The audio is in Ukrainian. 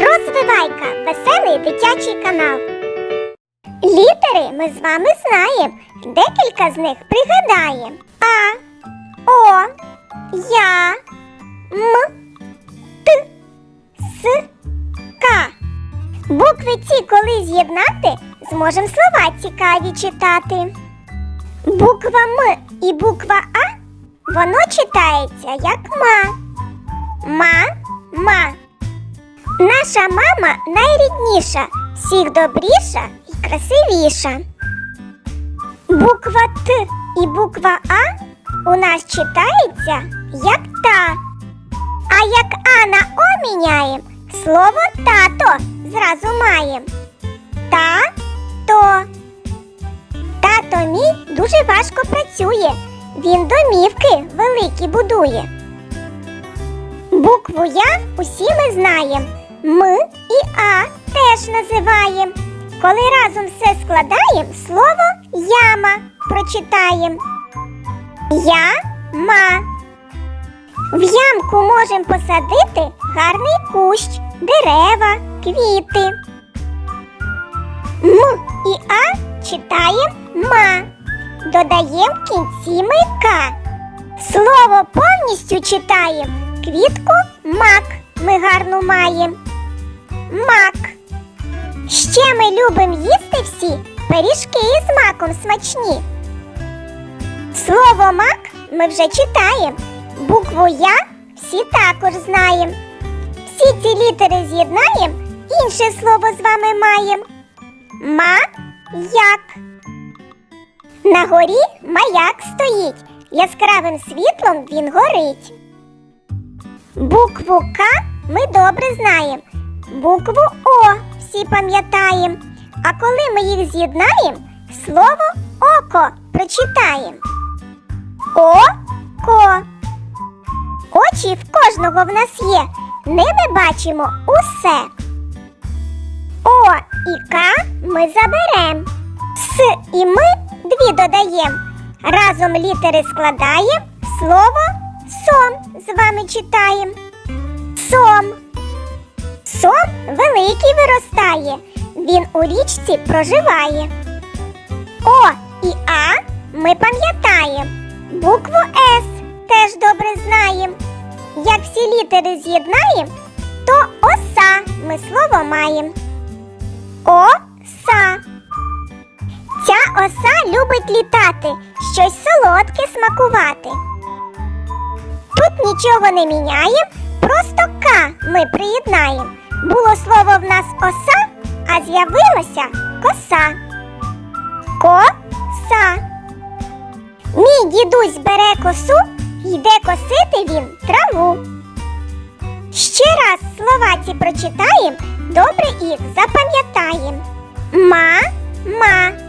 Розвивайка веселий дитячий канал. Літери ми з вами знаємо. Декілька з них пригадаємо. А, О, Я, М, Т, С, К. Букви ці, коли з'єднати, зможемо слова цікаві читати. Буква М і буква А воно читається як ма. Наша мама найрідніша, всіх добріша і красивіша. Буква Т і буква А у нас читається як та. А як А на О міняєм, слово тато зразу маєм. Та то. Тато мій дуже важко працює. Він домівки великі будує. Букву Я усі ми знаємо. Ми і А теж називаємо. Коли разом все складаємо, слово яма прочитаємо. Я-ма. В ямку можемо посадити гарний кущ, дерева, квіти. М і А читаємо ма. Додаємо в кінці мика. Слово повністю читаємо. Квітку мак ми гарну маємо. Мак. Ще ми любимо їсти всі пиріжки із маком смачні. Слово мак ми вже читаємо. Букву Я всі також знаємо. Всі ці літери з'єднаємо, інше слово з вами маємо. Ма як. На горі маяк стоїть, яскравим світлом він горить. Букву К ми добре знаємо. Букву О всі пам'ятаємо. А коли ми їх з'єднаємо, слово око прочитаємо. О-ко. Очі в кожного в нас є. Ними бачимо усе. О і К ми заберем. С і ми дві додаємо. Разом літери складаємо. Слово сом з вами читаємо. Сом. Сом великий виростає. Він у річці проживає. О і А ми пам'ятаємо. Букву С теж добре знаємо. Як всі літери з'єднаємо, то оса ми слово маємо. Оса. Ця оса любить літати, щось солодке смакувати. Тут нічого не міняємо, просто К ми приєднаємо. Було слово в нас оса, а з'явилася коса. Коса. Мій дідусь бере косу, йде косити він траву. Ще раз слова ці прочитаємо, добре їх запам'ятаємо. Ма, ма.